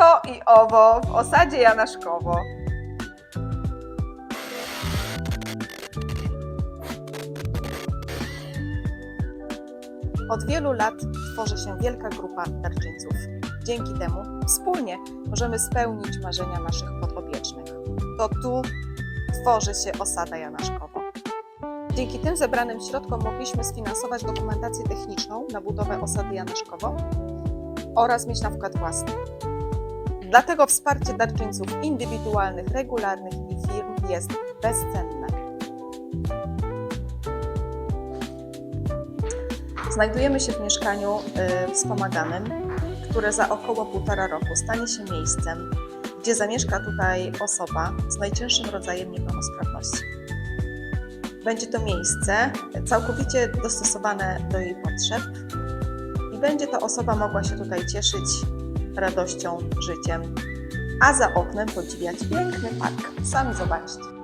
To i owo w osadzie Janaszkowo. Od wielu lat tworzy się wielka grupa darczyńców. Dzięki temu wspólnie możemy spełnić marzenia naszych podopiecznych. To tu tworzy się osada Janaszkowo. Dzięki tym zebranym środkom mogliśmy sfinansować dokumentację techniczną na budowę osady Janaszkowo oraz mieć na wkład własny. Dlatego wsparcie darczyńców indywidualnych, regularnych i firm jest bezcenne. Znajdujemy się w mieszkaniu y, wspomaganym, które za około półtora roku stanie się miejscem, gdzie zamieszka tutaj osoba z najcięższym rodzajem niepełnosprawności. Będzie to miejsce całkowicie dostosowane do jej potrzeb i będzie ta osoba mogła się tutaj cieszyć radością, życiem, a za oknem podziwiać piękny park. Sami zobaczcie.